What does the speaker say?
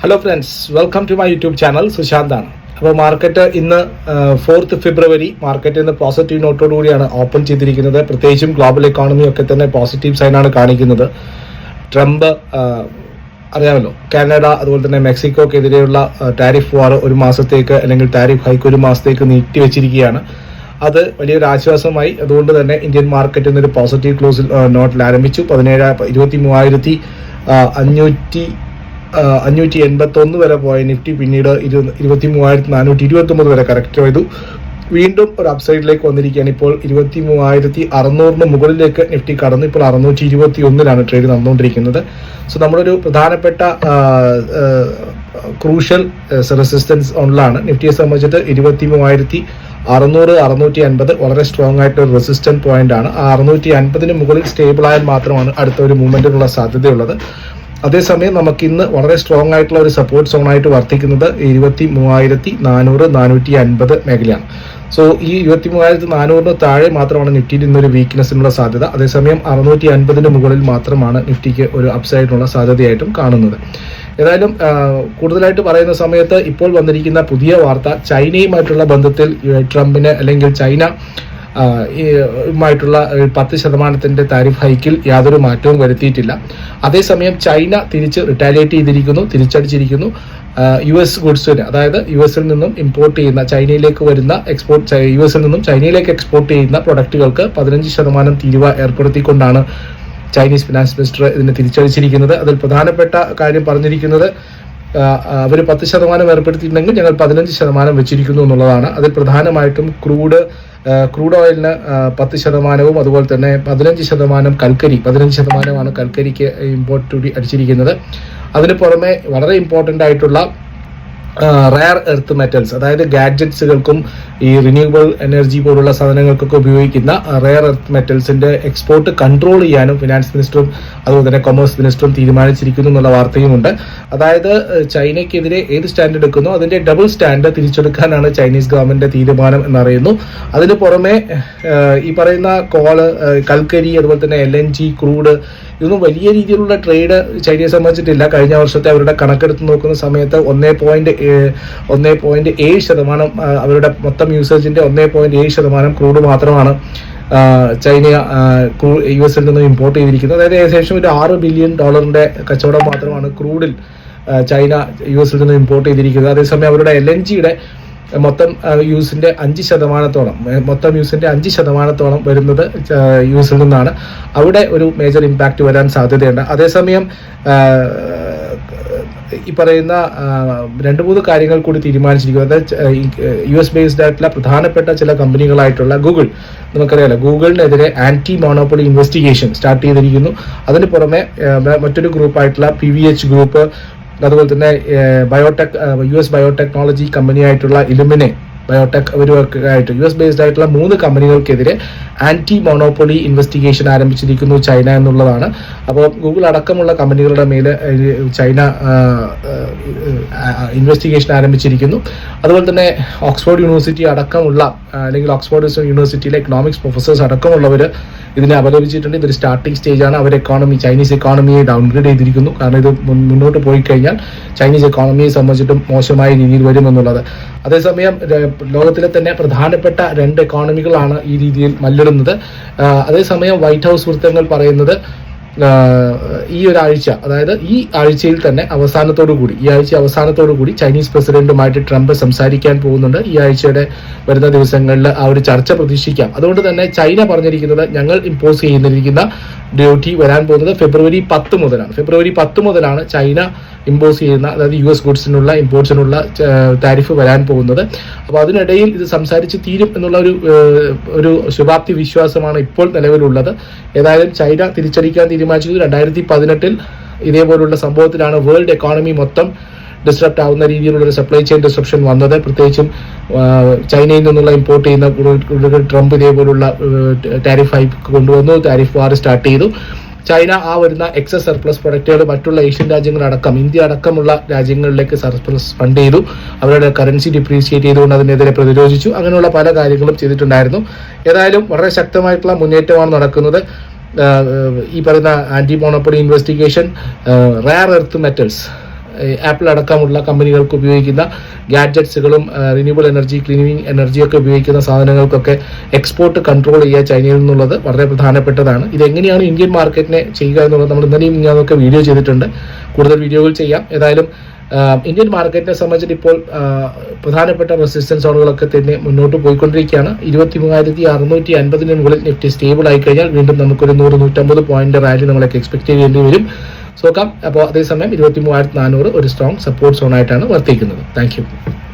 Hello friends welcome to my YouTube channel സുശാന്താണ് അപ്പോൾ market ഇന്ന് fourth February market ഇന്ന് positive നോട്ടോടുകൂടിയാണ് ഓപ്പൺ ചെയ്തിരിക്കുന്നത്. പ്രത്യേകിച്ചും ഗ്ലോബൽ എക്കോണമി ഒക്കെ തന്നെ പോസിറ്റീവ് സൈനാണ് കാണിക്കുന്നത്. ട്രംപ് അറിയാമല്ലോ കാനഡ അതുപോലെ തന്നെ മെക്സിക്കോക്കെതിരെയുള്ള ടാരിഫ് വാർ ഒരു മാസത്തേക്ക് അല്ലെങ്കിൽ ടാരിഫ് ഹൈക്ക് ഒരു മാസത്തേക്ക് നീട്ടി വെച്ചിരിക്കുകയാണ്. അത് വലിയൊരു ആശ്വാസമായി. അതുകൊണ്ട് തന്നെ ഇന്ത്യൻ മാർക്കറ്റ് ഇന്നൊരു പോസിറ്റീവ് ക്ലോസിൽ നോട്ടിൽ ആരംഭിച്ചു. പതിനേഴ് ഇരുപത്തി മൂവായിരത്തി അഞ്ഞൂറ്റി അഞ്ഞൂറ്റി എൺപത്തി ഒന്ന് വരെ പോയ നിഫ്റ്റി പിന്നീട് ഇരു ഇരുപത്തി മൂവായിരത്തി നാനൂറ്റി ഇരുപത്തി ഒമ്പത് വരെ കറക്റ്റ് ചെയ്തു. വീണ്ടും ഒരു അപ്സൈഡിലേക്ക് വന്നിരിക്കുകയാണ്. ഇപ്പോൾ ഇരുപത്തി മൂവായിരത്തി അറുന്നൂറിന് മുകളിലേക്ക് നിഫ്റ്റി കടന്നു. ഇപ്പോൾ അറുന്നൂറ്റി ഇരുപത്തി ഒന്നിലാണ് ട്രേഡ് നടന്നുകൊണ്ടിരിക്കുന്നത്. സോ നമ്മളൊരു പ്രധാനപ്പെട്ട ക്രൂഷ്യൽ റെസിസ്റ്റൻസ് ഓണിലാണ് നിഫ്റ്റിയെ സംബന്ധിച്ചിട്ട് ഇരുപത്തി മൂവായിരത്തി അറുന്നൂറ് അറുന്നൂറ്റി അൻപത് വളരെ സ്ട്രോങ് ആയിട്ട് ഒരു റെസിസ്റ്റന്റ് പോയിന്റ് ആണ്. ആ അറുന്നൂറ്റി അൻപതിന് മുകളിൽ സ്റ്റേബിൾ ആയാൽ മാത്രമാണ് അടുത്ത ഒരു മൂവ്മെന്റിനുള്ള സാധ്യതയുള്ളത്. അതേസമയം നമുക്ക് ഇന്ന് വളരെ സ്ട്രോങ് ആയിട്ടുള്ള ഒരു സപ്പോർട്ട് സോൺ ആയിട്ട് വർത്തിക്കുന്നത് ഇരുപത്തി മൂവായിരത്തി നാനൂറ് നാനൂറ്റി അൻപത് മേഖലയാണ്. സോ ഈ ഇരുപത്തി മൂവായിരത്തി നാനൂറിന് താഴെ മാത്രമാണ് നിഫ്റ്റിയിൽ ഇന്നൊരു വീക്ക്നെസ്സിനുള്ള സാധ്യത. അതേസമയം അറുന്നൂറ്റി അൻപതിന് മുകളിൽ മാത്രമാണ് നിഫ്റ്റിക്ക് ഒരു അപ്സൈഡിനുള്ള സാധ്യതയായിട്ടും കാണുന്നത്. ഏതായാലും കൂടുതലായിട്ട് പറയുന്ന സമയത്ത് ഇപ്പോൾ വന്നിരിക്കുന്ന പുതിയ വാർത്ത ചൈനയുമായിട്ടുള്ള ബന്ധത്തിൽ ട്രംപിന് അല്ലെങ്കിൽ ചൈന ഏ, പത്ത് ശതമാനത്തിന്റെ താരിഫ് ഹൈക്കിൽ യാതൊരു മാറ്റവും വരുത്തിയിട്ടില്ല. അതേസമയം ചൈന തിരിച്ച് റിട്ടാലിയേറ്റ് ചെയ്തിരിക്കുന്നു തിരിച്ചടിച്ചിരിക്കുന്നു. യു എസ് ഗുഡ്സിന് അതായത് യു എസിൽ നിന്നും ഇമ്പോർട്ട് ചെയ്യുന്ന ചൈനയിലേക്ക് വരുന്ന എക്സ്പോർട്ട് യു എസിൽ നിന്നും ചൈനയിലേക്ക് എക്സ്പോർട്ട് ചെയ്യുന്ന പ്രൊഡക്റ്റുകൾക്ക് പതിനഞ്ച് ശതമാനം തീരുവ ഏർപ്പെടുത്തിക്കൊണ്ടാണ് ചൈനീസ് ഫിനാൻസ് മിനിസ്റ്റർ ഇതിനെ തിരിച്ചടിച്ചിരിക്കുന്നത്. അതിൽ പ്രധാനപ്പെട്ട കാര്യം പറഞ്ഞിരിക്കുന്നത് അവർ പത്ത് ശതമാനം ഏർപ്പെടുത്തിയിട്ടുണ്ടെങ്കിൽ ഞങ്ങൾ പതിനഞ്ച് ശതമാനം വെച്ചിരിക്കുന്നു എന്നുള്ളതാണ്. അതിൽ പ്രധാനമായിട്ടും ക്രൂഡ് ക്രൂഡ് ഓയിലിന് പത്ത് ശതമാനവും അതുപോലെ തന്നെ പതിനഞ്ച് ശതമാനം കൽക്കരി പതിനഞ്ച് ശതമാനമാണ് കൽക്കരിക്ക് ഇമ്പോർട്ട് അടിച്ചിരിക്കുന്നത്. അതിന് പുറമെ വളരെ ഇമ്പോർട്ടന്റ് ആയിട്ടുള്ള റയർ എർത്ത് മെറ്റൽസ് അതായത് ഗാഡ്ജറ്റ്സുകൾക്കും ഈ റിന്യൂവബിൾ എനർജി പോലുള്ള സാധനങ്ങൾക്കൊക്കെ ഉപയോഗിക്കുന്ന റയർ എർത്ത് മെറ്റൽസിന്റെ എക്സ്പോർട്ട് കൺട്രോൾ ചെയ്യാനും ഫിനാൻസ് മിനിസ്റ്ററും അതുപോലെ തന്നെ കൊമേഴ്സ് മിനിസ്റ്ററും തീരുമാനിച്ചിരിക്കുന്നു എന്നുള്ള വാർത്തയുമുണ്ട്. അതായത് ചൈനയ്ക്കെതിരെ ഏത് സ്റ്റാൻഡ് എടുക്കുന്നു? അതിന്റെ ഡബിൾ സ്റ്റാൻഡ് തിരിച്ചെടുക്കാനാണ് ചൈനീസ് ഗവൺമെന്റ് തീരുമാനം എന്നറിയുന്നു. അതിന് പുറമെ ഈ പറയുന്ന കോൾ കൽക്കരി അതുപോലെ തന്നെ എൽ എൻ ജി ക്രൂഡ് ഇതൊന്നും വലിയ രീതിയിലുള്ള ട്രേഡ് ചൈനയെ സംബന്ധിച്ചിട്ടില്ല. കഴിഞ്ഞ വർഷത്തെ അവരുടെ കണക്കെടുത്ത് നോക്കുന്ന സമയത്ത് ഒന്നേ പോയിന്റ് ഒന്നേ പോയിന്റ് ഏഴ് ശതമാനം അവരുടെ മൊത്തം യൂസേജിന്റെ ഒന്നേ പോയിന്റ് ഏഴ് ശതമാനം ക്രൂഡ് മാത്രമാണ് ചൈന യു എസിൽ നിന്ന് ഇമ്പോർട്ട് ചെയ്തിരിക്കുന്നത്. അതായത് ഏകദേശം ഒരു ആറ് ബില്യൺ ഡോളറിന്റെ കച്ചവടം മാത്രമാണ് ക്രൂഡിൽ ചൈന യു എസിൽ നിന്ന് ഇമ്പോർട്ട് ചെയ്തിരിക്കുന്നത്. അതേസമയം അവരുടെ എൽ എൻ ജിയുടെ മൊത്തം യൂസിന്റെ അഞ്ച് ശതമാനത്തോളം മൊത്തം യൂസിന്റെ അഞ്ച് ശതമാനത്തോളം വരുന്നത് യൂസിൽ നിന്നാണ്. അവിടെ ഒരു മേജർ ഇമ്പാക്റ്റ് വരാൻ സാധ്യതയുണ്ട്. അതേസമയം ഈ പറയുന്ന രണ്ട് മൂന്ന് കാര്യങ്ങൾ കൂടി തീരുമാനിച്ചിരിക്കുന്നത് യു എസ് ബേസ്ഡ് ആയിട്ടുള്ള പ്രധാനപ്പെട്ട ചില കമ്പനികളായിട്ടുള്ള ഗൂഗിൾ. നമുക്കറിയാലോ ഗൂഗിളിനെതിരെ ആന്റി മോണോപ്പൊളി ഇൻവെസ്റ്റിഗേഷൻ സ്റ്റാർട്ട് ചെയ്തിരിക്കുന്നു. അതിന് പുറമെ മറ്റൊരു ഗ്രൂപ്പായിട്ടുള്ള പി വി എച്ച് ഗ്രൂപ്പ് അതുപോലെ തന്നെ ബയോടെക് യു എസ് ബയോടെക്നോളജി കമ്പനിയായിട്ടുള്ള ഇലുമിനെ ബയോടെക് അവരുമൊക്കെ ആയിട്ട് യു എസ് ബേസ്ഡ് ആയിട്ടുള്ള മൂന്ന് കമ്പനികൾക്കെതിരെ ആന്റി മോണോപ്പൊളി ഇൻവെസ്റ്റിഗേഷൻ ആരംഭിച്ചിരിക്കുന്നു ചൈന എന്നുള്ളതാണ്. അപ്പോൾ ഗൂഗിൾ അടക്കമുള്ള കമ്പനികളുടെ മേലെ ചൈന ഇൻവെസ്റ്റിഗേഷൻ ആരംഭിച്ചിരിക്കുന്നു. അതുപോലെ തന്നെ ഓക്സ്ഫോർഡ് യൂണിവേഴ്സിറ്റി അടക്കമുള്ള അല്ലെങ്കിൽ ഓക്സ്ഫോർഡ് യൂണിവേഴ്സിറ്റിയിലെ എക്കണോമിക്സ് പ്രൊഫസേഴ്സ് അടക്കമുള്ളവർ ഇതിനെ അപലപിച്ചിട്ടുണ്ട്. ഇതൊരു സ്റ്റാർട്ടിംഗ് സ്റ്റേജാണ് അവർ എക്കോണമി ചൈനീസ് എക്കോണമിയെ ഡൗൺഗ്രേഡ് ചെയ്തിരിക്കുന്നു. കാരണം ഇത് മുന്നോട്ട് പോയി കഴിഞ്ഞാൽ ചൈനീസ് എക്കോണമിയെ സംബന്ധിച്ചിട്ടും മോശമായ രീതിയിൽ വരുമെന്നുള്ളത് അതേസമയം ലോകത്തിലെ തന്നെ പ്രധാനപ്പെട്ട രണ്ട് എക്കോണമികളാണ് ഈ രീതിയിൽ മല്ലിടുന്നത്. അതേസമയം വൈറ്റ് ഹൗസ് വൃത്തങ്ങൾ പറയുന്നത് ഈ ഒരാഴ്ച അതായത് ഈ ആഴ്ചയിൽ തന്നെ അവസാനത്തോടു കൂടി ഈ ആഴ്ച അവസാനത്തോടു കൂടി ചൈനീസ് പ്രസിഡന്റുമായിട്ട് ട്രംപ് സംസാരിക്കാൻ പോകുന്നുണ്ട്. ഈ ആഴ്ചയുടെ വരുന്ന ദിവസങ്ങളിൽ ആ ഒരു ചർച്ച പ്രതീക്ഷിക്കാം. അതുകൊണ്ട് തന്നെ ചൈന പറഞ്ഞിരിക്കുന്നത് ഞങ്ങൾ ഇമ്പോസ് ചെയ്യുന്നിരിക്കുന്ന ഡ്യൂട്ടി വരാൻ പോകുന്നത് ഫെബ്രുവരി പത്ത് മുതലാണ്. ഫെബ്രുവരി പത്ത് മുതലാണ് ചൈന ഇമ്പോസ് ചെയ്യുന്ന അതായത് യു എസ് ഗുഡ്സിനുള്ള ഇമ്പോർട്സിനുള്ള താരിഫ് വരാൻ പോകുന്നത് അപ്പോൾ അതിനിടയിൽ ഇത് സംസാരിച്ച് തീരും എന്നുള്ള ഒരു ഒരു ശുഭാപ്തി വിശ്വാസമാണ് ഇപ്പോൾ നിലവിലുള്ളത് ഏതായാലും ചൈന തിരിച്ചടിക്കാൻ തീരുമാനിച്ചത് രണ്ടായിരത്തി പതിനെട്ടിൽ ഇതേപോലുള്ള സംഭവത്തിലാണ് വേൾഡ് എക്കോണമി മൊത്തം ഡിസ്റപ്റ്റ് ആവുന്ന രീതിയിലുള്ള ഒരു സപ്ലൈ ചെയിൻ ഡിസ്ട്രപ്ഷൻ വന്നത് പ്രത്യേകിച്ചും ചൈനയിൽ നിന്നുള്ള ഇമ്പോർട്ട് ചെയ്യുന്ന ട്രംപ് ഇതേപോലുള്ള ടാരിഫ് ഹൈപ്പ് കൊണ്ടുവന്നു ടാരിഫ് വാർ സ്റ്റാർട്ട് ചെയ്തു ചൈന ആ വരുന്ന എക്സസ് സർപ്ലസ് പ്രൊഡക്റ്റുകൾ മറ്റുള്ള ഏഷ്യൻ രാജ്യങ്ങളടക്കം ഇന്ത്യ അടക്കമുള്ള രാജ്യങ്ങളിലേക്ക് സർപ്ലസ് ഫണ്ട് ചെയ്തു. അവരുടെ കറൻസി ഡിപ്രീഷിയേറ്റ് ചെയ്തുകൊണ്ട് അതിനെതിരെ പ്രതിരോധിച്ചു. അങ്ങനെയുള്ള പല കാര്യങ്ങളും ചെയ്തിട്ടുണ്ടായിരുന്നു. ഏതായാലും വളരെ ശക്തമായിട്ടുള്ള മുന്നേറ്റമാണ് നടക്കുന്നത്. ഈ പറയുന്ന anti monopoly investigation rare earth metals Apple അടക്കമുള്ള കമ്പനികൾക്ക് ഉപയോഗിക്കുന്ന ഗാഡ്ജറ്റ്സുകളും റിന്യൂവബിൾ എനർജി ക്ലീനിങ് എനർജിയൊക്കെ ഉപയോഗിക്കുന്ന സാധനങ്ങൾക്കൊക്കെ എക്സ്പോർട്ട് കൺട്രോൾ ചെയ്യുക ചൈനയിൽ നിന്നുള്ളത് വളരെ പ്രധാനപ്പെട്ടതാണ്. ഇതെങ്ങനെയാണ് ഇന്ത്യൻ മാർക്കറ്റിനെ ചെയ്യുക എന്നുള്ളത് നമ്മൾ ഇന്നലെയും ഞാനൊക്കെ വീഡിയോ ചെയ്തിട്ടുണ്ട്. കൂടുതൽ വീഡിയോകൾ ചെയ്യാം. ഏതായാലും ഇന്ത്യൻ മാർക്കറ്റിനെ സംബന്ധിച്ചിട്ട് ഇപ്പോൾ പ്രധാനപ്പെട്ട റെസിസ്റ്റൻസ് സോണുകളൊക്കെ തന്നെ മുന്നോട്ട് പോയിക്കൊണ്ടിരിക്കുകയാണ്. ഇരുപത്തി മൂവായിരത്തി അറുന്നൂറ്റി അൻപതിന് മുകളിൽ നിഫ്റ്റി സ്റ്റേബിൾ ആയി കഴിഞ്ഞാൽ വീണ്ടും നമുക്കൊരു നൂറ് നൂറ്റമ്പത് പോയിന്റ് റാലി നമ്മളൊക്കെ എക്സ്പെക്ട് ചെയ്യേണ്ടി വരും. സോക്കാം അപ്പോൾ അതേസമയം ഇരുപത്തി മൂവായിരത്തി നാനൂറ് ഒരു സ്ട്രോങ് സപ്പോർട്ട് സോണായിട്ടാണ് വർത്തിക്കുന്നത് താങ്ക്